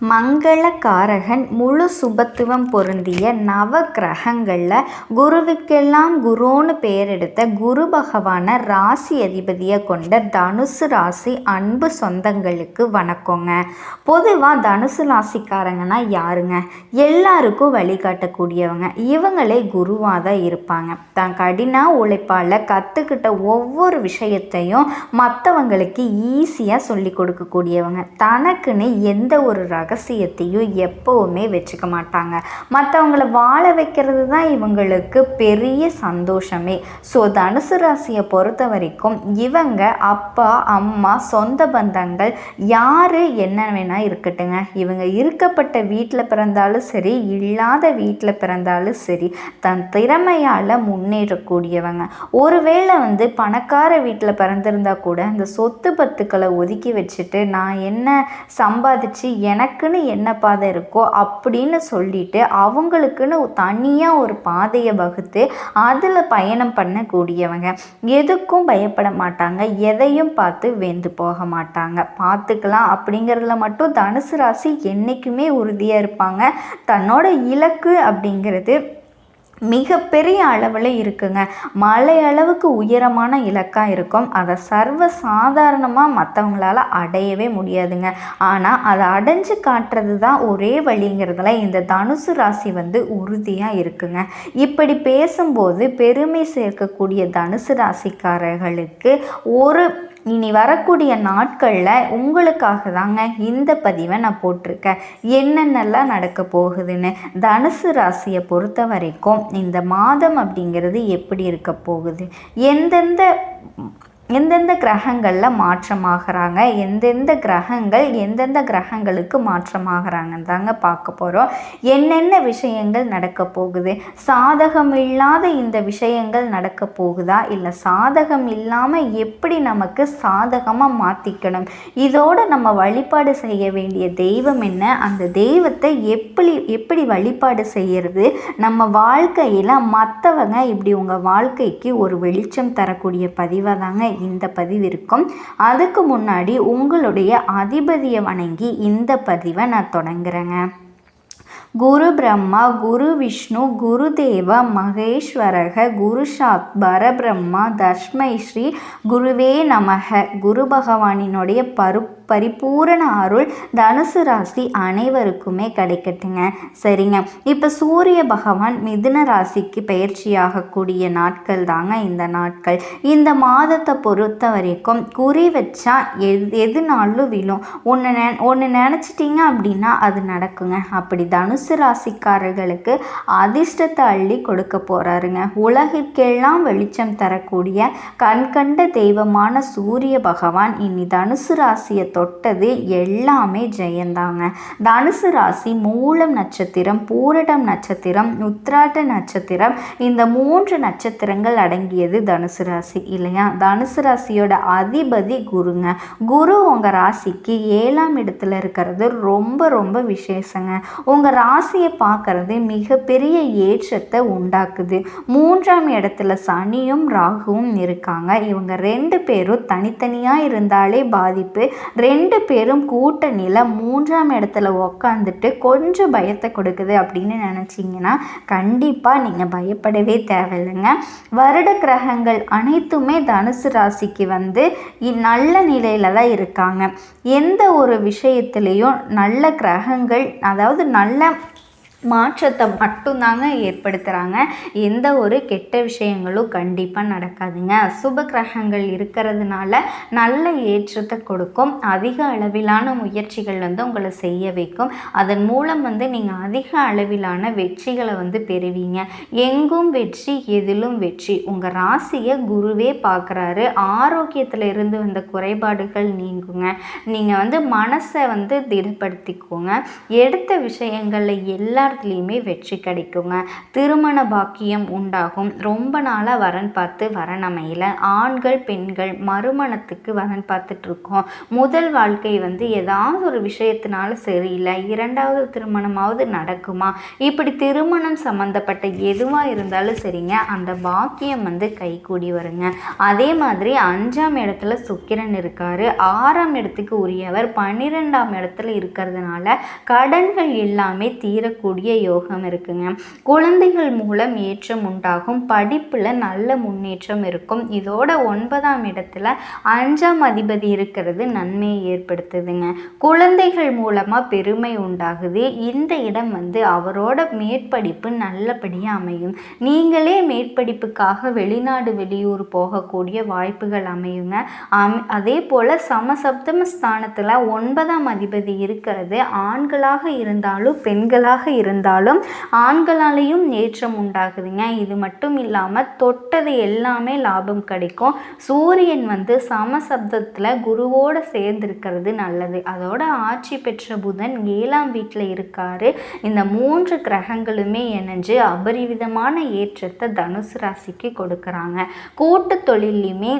மங்களகாரகன் முழு சுபத்துவம் பொருந்திய நவ கிரகங்களில் குருவுக்கெல்லாம் குருன்னு பெயர் எடுத்த குரு பகவானை ராசி அதிபதியை கொண்ட தனுசு ராசி அன்பு சொந்தங்களுக்கு வணக்கங்க. பொதுவாக தனுசு ராசிக்காரங்கன்னா யாருங்க? எல்லாருக்கும் வழிகாட்டக்கூடியவங்க. இவங்களே குருவாக தான் இருப்பாங்க. தான் கடின உழைப்பால் கற்றுக்கிட்ட ஒவ்வொரு விஷயத்தையும் மற்றவங்களுக்கு ஈஸியாக சொல்லி கொடுக்கக்கூடியவங்க. தனக்குன்னு எந்த ஒரு ரகசியத்தையும் எப்போவுமே வச்சுக்க மாட்டாங்க. மற்றவங்கள வாழ வைக்கிறது தான் இவங்களுக்கு பெரிய சந்தோஷமே. ஸோ தனுசு ராசியை பொறுத்த வரைக்கும் இவங்க அப்பா அம்மா சொந்த பந்தங்கள் யார் என்ன வேணால் இருக்கட்டுங்க. இவங்க இருக்கப்பட்ட வீட்டில் பிறந்தாலும் சரி இல்லாத வீட்டில் பிறந்தாலும் சரி தன் திறமையால் முன்னேறக்கூடியவங்க. ஒருவேளை வந்து பணக்கார வீட்டில் பிறந்திருந்தா கூட அந்த சொத்து பத்துக்களை ஒதுக்கி வச்சுட்டு நான் என்ன சம்பாதிச்சு எனக்கு எனக்குன்னு என்ன பாதை இருக்கோ அப்படின்னு சொல்லிட்டு அவங்களுக்குன்னு தனியாக ஒரு பாதையை வகுத்து அதில் பயணம் பண்ணக்கூடியவங்க. எதுக்கும் பயப்பட மாட்டாங்க. எதையும் பார்த்து வெந்து போக மாட்டாங்க. பார்த்துக்கலாம் அப்படிங்கிறதுல மட்டும் தனுசு ராசி என்றைக்குமே உறுதியாக இருப்பாங்க. தன்னோட இலக்கு அப்படிங்கிறது மிகப்பெரிய அளவில் இருக்குங்க. மலை அளவுக்கு உயரமான இலக்காக இருக்கும். அதை சர்வ சாதாரணமாக மற்றவங்களால அடையவே முடியாதுங்க. ஆனால் அதை அடைஞ்சு காட்டுறது தான் ஒரே வழிங்கிறதுல இந்த தனுசு ராசி வந்து உறுதியாக இருக்குங்க. இப்படி பேசும்போது பெருமை சேர்க்கக்கூடிய தனுசு ராசிக்காரர்களுக்கு ஒரு இனி வரக்கூடிய நாட்களில் உங்களுக்காக தாங்க இந்த பதிவை நான் போட்டிருக்கேன். என்னென்னலாம் நடக்க போகுதுன்னு? தனுசு ராசியை பொறுத்த வரைக்கும் இந்த மாதம் அப்படிங்கிறது எப்படி இருக்க போகுது? எந்தெந்த எந்தெந்த கிரகங்களில் மாற்றமாகறாங்க எந்தெந்த கிரகங்கள் எந்தெந்த கிரகங்களுக்கு மாற்றமாகறாங்கன்னு தாங்க பார்க்க போகிறோம் என்னென்ன விஷயங்கள் நடக்க போகுது? சாதகம் இல்லாத இந்த விஷயங்கள் நடக்க போகுதா? இல்லை சாதகம் இல்லாமல் எப்படி நமக்கு சாதகமாக மாற்றிக்கணும் இதோடு நம்ம வழிபாடு செய்ய வேண்டிய தெய்வம் என்ன? அந்த தெய்வத்தை எப்படி எப்படி வழிபாடு செய்கிறது நம்ம வாழ்க்கையில் மற்றவங்க இப்படி உங்கள் வாழ்க்கைக்கு ஒரு வெளிச்சம் தரக்கூடிய பதிவாக தாங்க இந்த பதிவு இருக்கும். அதுக்கு முன்னாடி உங்களுடைய அதிபதியை வணங்கி இந்த பதிவை நான் தொடங்குறேங்க. குரு பிரம்மா குரு விஷ்ணு குரு தேவ மகேஸ்வரக குரு சாத் பரபிரம்மா தஷ்மை ஸ்ரீ குருவே நமக. குரு பகவானினுடைய பரு பரிபூரண அருள் தனுசு ராசி அனைவருக்குமே கிடைக்கட்டுங்க. சரிங்க. இப்போ சூரிய பகவான் மிதுன ராசிக்கு பயிற்சியாகக்கூடிய நாட்கள் தாங்க இந்த நாட்கள். இந்த மாதத்தை பொறுத்த வரைக்கும் குறி வச்சா எது எதுனாலும் விழும்? ஒன்று நெ ஒன்று நினச்சிட்டிங்க அப்படின்னா அது நடக்குங்க. அப்படி தனுசு ராசிக்காரர்களுக்கு அதிர்ஷ்டத்தை அள்ளி கொடுக்க போகிறாருங்க உலகிற்கெல்லாம் வெளிச்சம் தரக்கூடிய கண்கண்ட தெய்வமான சூரிய பகவான் இனி தனுசு ராசியை தொட்டது எல்லாமே ஜெயந்தாங்க. தனுசு ராசி மூலம் நட்சத்திரம் பூரடம் நட்சத்திரம் உத்ராட்ட நட்சத்திரம் இந்த மூன்று நட்சத்திரங்கள் அடங்கியது தனுசு ராசி இல்லையா? தனுசு ராசியோட அதிபதி குருங்க. குரு உங்கள் ராசிக்கு ஏழாம் இடத்துல இருக்கிறது ரொம்ப ரொம்ப விசேஷங்க. உங்கள் ராசியை பார்க்கறது மிகப்பெரிய ஏற்றத்தை உண்டாக்குது. மூன்றாம் இடத்துல சனியும் ராகுவும் இருக்காங்க. இவங்க ரெண்டு பேரும் தனித்தனியாக இருந்தாலே பாதிப்பு ரெண்டு பேரும் கூட்டணியில் மூன்றாம் இடத்துல உக்காந்துட்டு கொஞ்சம் பயத்தை கொடுக்குது அப்படின்னு நினச்சிங்கன்னா கண்டிப்பாக நீங்கள் பயப்படவே தேவையில்லைங்க. வருட கிரகங்கள் அனைத்துமே தனுசு ராசிக்கு வந்து நல்ல நிலையில் தான் இருக்காங்க. எந்த ஒரு விஷயத்துலேயும் நல்ல கிரகங்கள் அதாவது நல்ல மாற்றத்தை மட்டும்தாங்க ஏற்படுத்துகிறாங்க எந்த ஒரு கெட்ட விஷயங்களும் கண்டிப்பாக நடக்காதுங்க. சுப கிரகங்கள் இருக்கிறதுனால நல்ல ஏற்றத்தை கொடுக்கும். அதிக அளவிலான முயற்சிகள் வந்து உங்களை செய்ய வைக்கும். அதன் மூலம் வந்து நீங்கள் அதிக அளவிலான வெற்றிகளை வந்து பெறுவீங்க. எங்கும் வெற்றி எதிலும் வெற்றி. உங்கள் ராசியை குருவே பார்க்குறாரு. ஆரோக்கியத்தில் இருந்து வந்த குறைபாடுகள் நீங்குங்க. நீங்கள் வந்து மனசை வந்து திடப்படுத்திக்கோங்க. எடுத்த விஷயங்களில் எல்லா எல்லாத்துலேயுமே வெற்றி கிடைக்குங்க. திருமண பாக்கியம் உண்டாகும். ரொம்ப நாளாக வரன் பார்த்து வரன் அமையல ஆண்கள் பெண்கள் மறுமணத்துக்கு வரன் பார்த்துட்ருக்கோம். முதல் வாழ்க்கை வந்து ஏதாவது ஒரு விஷயத்தினால சரியில்லை. இரண்டாவது திருமணமாவது நடக்குமா? இப்படி திருமணம் சம்மந்தப்பட்ட எதுவாக இருந்தாலும் சரிங்க. அந்த பாக்கியம் வந்து கைகூடி வருங்க. அதே மாதிரி அஞ்சாம் இடத்துல சுக்கிரன் இருக்காரு. ஆறாம் இடத்துக்கு உரியவர் பன்னிரெண்டாம் இடத்துல இருக்கிறதுனால கடன்கள் எல்லாமே தீரக்கூடிய யோகம் இருக்குங்க. குழந்தைகள் மூலம் ஏற்றம் உண்டாகும். படிப்பில் நல்ல முன்னேற்றம் இருக்கும். இதோட ஒன்பதாம் இடத்துல அஞ்சாம் அதிபதி இருக்கிறது நன்மையை ஏற்படுத்துதுங்க. குழந்தைகள் மூலமாக பெருமை உண்டாகுது. இந்த இடம் வந்து அவரோட மேற்படிப்பு நல்லபடியாக அமையும். நீங்களே மேற்படிப்புக்காக வெளிநாடு வெளியூர் போகக்கூடிய வாய்ப்புகள் அமையுங்க. அம் அதே போல் சமசப்தம ஸ்தானத்தில் ஒன்பதாம் அதிபதி இருக்கிறது. ஆண்களாக இருந்தாலும் பெண்களாக இருந்தாலும் ஆண்களாலேயும் ஏற்றம் உண்டாகுதுங்க. இது மட்டும் இல்லாமல் தொட்டது எல்லாமே லாபம் கிடைக்கும். சூரியன் வந்து சமசப்தத்தில் குருவோடு சேர்ந்திருக்கிறது நல்லது. அதோட ஆட்சி பெற்ற புதன் ஏழாம் வீட்டில் இருக்காரு. இந்த மூன்று கிரகங்களுமே இணைஞ்சு அபரிவிதமான ஏற்றத்தை தனுசு ராசிக்கு கொடுக்குறாங்க. கூட்டு தொழிலையுமே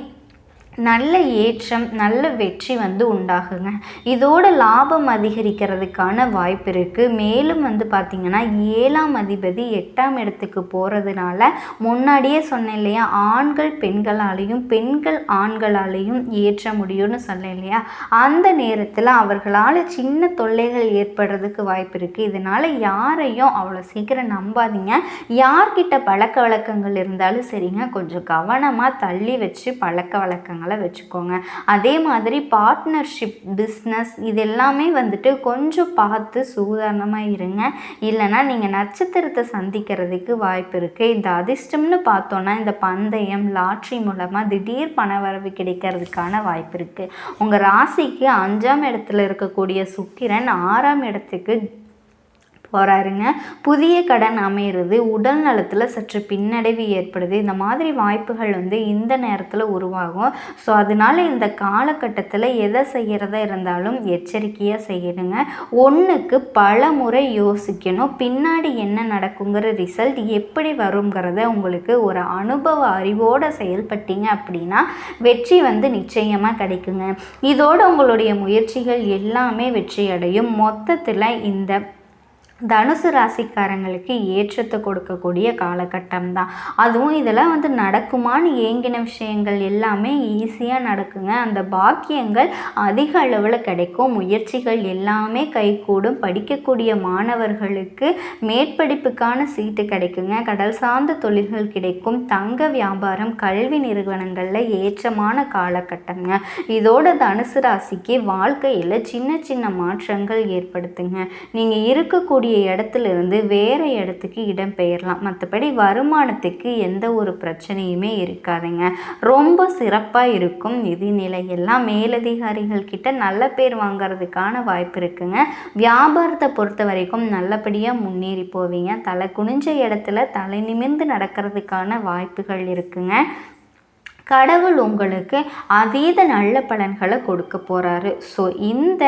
நல்ல ஏற்றம் நல்ல வெற்றி வந்து உண்டாகுங்க. இதோட லாபம் அதிகரிக்கிறதுக்கான வாய்ப்பு இருக்குது மேலும் வந்து பார்த்திங்கன்னா ஏழாம் அதிபதி எட்டாம் இடத்துக்கு போகிறதுனால முன்னாடியே சொன்னேன் இல்லையா ஆண்கள் பெண்களாலேயும் பெண்கள் ஆண்களாலேயும் ஏற்ற முடியும்னு சொன்னேன் இல்லையா அந்த நேரத்தில் அவர்களால் சின்ன தொல்லைகள் ஏற்படுறதுக்கு வாய்ப்பு இருக்குது இதனால் யாரையும் அவ்வளோ சீக்கிரம் நம்பாதீங்க. யார்கிட்ட பழக்க வழக்கங்கள் இருந்தாலும் சரிங்க. கொஞ்சம் கவனமாக தள்ளி வச்சு பழக்க வழக்கங்கள் அதனால் வச்சுக்கோங்க. அதே மாதிரி பார்ட்னர்ஷிப் பிஸ்னஸ் இது எல்லாமே வந்துட்டு கொஞ்சம் பார்த்து சூதானமாக இருங்க. இல்லைனா நீங்கள் நட்சத்திரத்தை சந்திக்கிறதுக்கு வாய்ப்பு இருக்குது இந்த அதிர்ஷ்டம்னு பார்த்தோன்னா இந்த பந்தயம் லாட்ரி மூலமாக திடீர் பண வரவு கிடைக்கிறதுக்கான வாய்ப்பு இருக்குது உங்கள் ராசிக்கு அஞ்சாம் இடத்துல இருக்கக்கூடிய சுக்கிரன் ஆறாம் இடத்துக்கு போகிறாருங்க புதிய கடன் அமையிறது உடல் நலத்தில் சற்று பின்னடைவு ஏற்படுது. இந்த மாதிரி வாய்ப்புகள் வந்து இந்த நேரத்தில் உருவாகும். ஸோ அதனால் இந்த காலகட்டத்தில் எதை செய்கிறதா இருந்தாலும் எச்சரிக்கையாக செய்யணுங்க. ஒன்றுக்கு பல முறை யோசிக்கணும். பின்னாடி என்ன நடக்குங்கிற ரிசல்ட் எப்படி வருங்கிறத உங்களுக்கு ஒரு அனுபவ அறிவோடு செயல்பட்டீங்க அப்படின்னா வெற்றி வந்து நிச்சயமாக கிடைக்குங்க. இதோடு உங்களுடைய முயற்சிகள் எல்லாமே வெற்றி அடையும் மொத்தத்தில் இந்த தனுசு ராசிக்காரங்களுக்கு ஏற்றத்தை கொடுக்கக்கூடிய காலகட்டம் தான் அதுவும் இதெல்லாம் வந்து நடக்குமான்னு ஏங்கின விஷயங்கள் எல்லாமே ஈஸியாக நடக்குங்க. அந்த பாக்கியங்கள் அதிக அளவில் கிடைக்கும். முயற்சிகள் எல்லாமே கைகூடும். படிக்கக்கூடிய மாணவர்களுக்கு மேற்படிப்புக்கான சீட்டு கிடைக்குங்க. கடல் சார்ந்த தொழில்கள் கிடைக்கும். தங்க வியாபாரம் கல்வி நிறுவனங்களில் ஏற்றமான காலகட்டங்க இதோட தனுசு ராசிக்கு வாழ்க்கையில் சின்ன சின்ன மாற்றங்கள் ஏற்படுத்துங்க. நீங்கள் இருக்கக்கூடிய இருக்கக்கூடிய இடத்துல இருந்து வேறு இடத்துக்கு இடம் பெயரலாம். மற்றபடி வருமானத்துக்கு எந்த ஒரு பிரச்சனையுமே இருக்காதுங்க. ரொம்ப சிறப்பாக இருக்கும் நிதிநிலை எல்லாம். மேலதிகாரிகள் கிட்ட நல்ல பேர் வாங்கிறதுக்கான வாய்ப்பு இருக்குங்க. வியாபாரத்தை பொறுத்த வரைக்கும் நல்லபடியாக முன்னேறி போவீங்க. தலை குனிஞ்ச இடத்துல தலை நிமிர்ந்து நடக்கிறதுக்கான வாய்ப்புகள் இருக்குங்க. கடவுள் உங்களுக்கு அதீத நல்ல பலன்களை கொடுக்க போகிறாரு ஸோ இந்த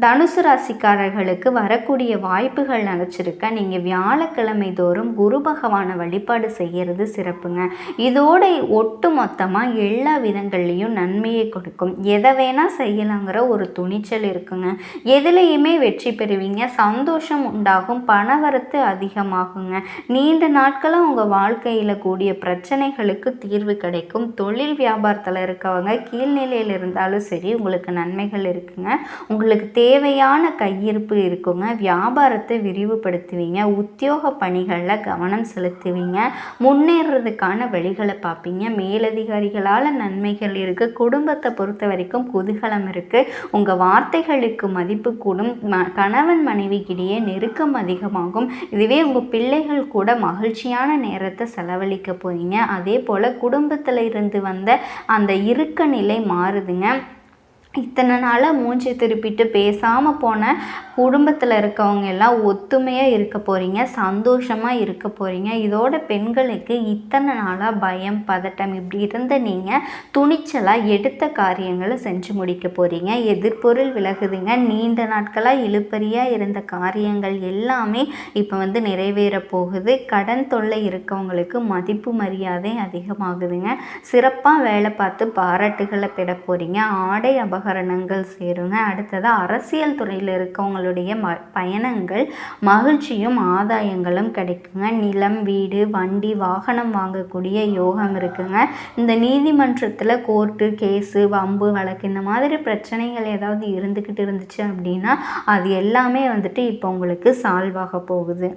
தனுசு ராசிக்காரர்களுக்கு வரக்கூடிய வாய்ப்புகள் நினச்சிருக்க. நீங்கள் வியாழக்கிழமை தோறும் குரு பகவானை வழிபாடு செய்கிறது சிறப்புங்க. இதோட ஒட்டு மொத்தமாக எல்லா விதங்கள்லேயும் நன்மையை கொடுக்கும். எதை வேணால் செய்யலாங்கிற ஒரு துணிச்சல் இருக்குங்க. எதுலேயுமே வெற்றி பெறுவீங்க. சந்தோஷம் உண்டாகும். பணவரத்து அதிகமாகுங்க. நீண்ட நாட்களாக உங்கள் வாழ்க்கையில் கூடிய பிரச்சனைகளுக்கு தீர்வு கிடைக்கும். தொழில் வியாபாரத்தில் இருக்கவங்க கீழ்நிலையில் இருந்தாலும் சரி உங்களுக்கு நன்மைகள் இருக்குங்க. உங்களுக்கு தேவையான கையிருப்பு இருக்குங்க. வியாபாரத்தை விரிவுபடுத்துவீங்க. உத்தியோக பணிகளில் கவனம் செலுத்துவீங்க. முன்னேறதுக்கான வழிகளை பார்ப்பீங்க. மேலதிகாரிகளால் நன்மைகள் இருக்குது குடும்பத்தை பொறுத்த வரைக்கும் குதூகலம் இருக்குது உங்கள் வார்த்தைகளுக்கு மதிப்பு கூடும். ம கணவன் மனைவிக்கிடையே நெருக்கம் அதிகமாகும். இதுவே உங்கள் பிள்ளைகள் கூட மகிழ்ச்சியான நேரத்தை செலவழிக்க போகிறீங்க அதே போல் குடும்பத்தில் இருந்து வந்த அந்த இறுக்க நிலை மாறுதுங்க. இத்தனை நாளாக மூஞ்சி திருப்பிட்டு பேசாமல் போன குடும்பத்தில் இருக்கவங்க எல்லாம் ஒத்துமையாக இருக்க போகிறீங்க சந்தோஷமாக இருக்க போகிறீங்க இதோட பெண்களுக்கு இத்தனை நாளாக பயம் பதட்டம் இப்படி இருந்த நீங்கள் துணிச்சலாக எடுத்த காரியங்களை செஞ்சு முடிக்க போகிறீங்க எதிர்பொருள் விலகுதுங்க. நீண்ட நாட்களாக இழுப்பறியாக இருந்த காரியங்கள் எல்லாமே இப்போ வந்து நிறைவேற போகுது. கடன் தொல்லை இருக்கவங்களுக்கு மதிப்பு மரியாதை அதிகமாகுதுங்க. சிறப்பாக வேலை பார்த்து பாராட்டுகளை பெற போகிறீங்க ஆடை அப உபகரணங்கள் சேருங்க. அடுத்தது அரசியல் துறையில் இருக்கவங்களுடைய ம பயணங்கள் மகிழ்ச்சியும் ஆதாயங்களும் கிடைக்குங்க. நிலம் வீடு வண்டி வாகனம் வாங்கக்கூடிய யோகம் இருக்குங்க. இந்த நீதிமன்றத்தில் கோர்ட்டு கேஸு வம்பு வழக்கு இந்த மாதிரி பிரச்சனைகள் ஏதாவது இருந்துக்கிட்டு இருந்துச்சு அப்படின்னா அது எல்லாமே வந்துட்டு இப்போ உங்களுக்கு சால்வ் ஆக போகுது.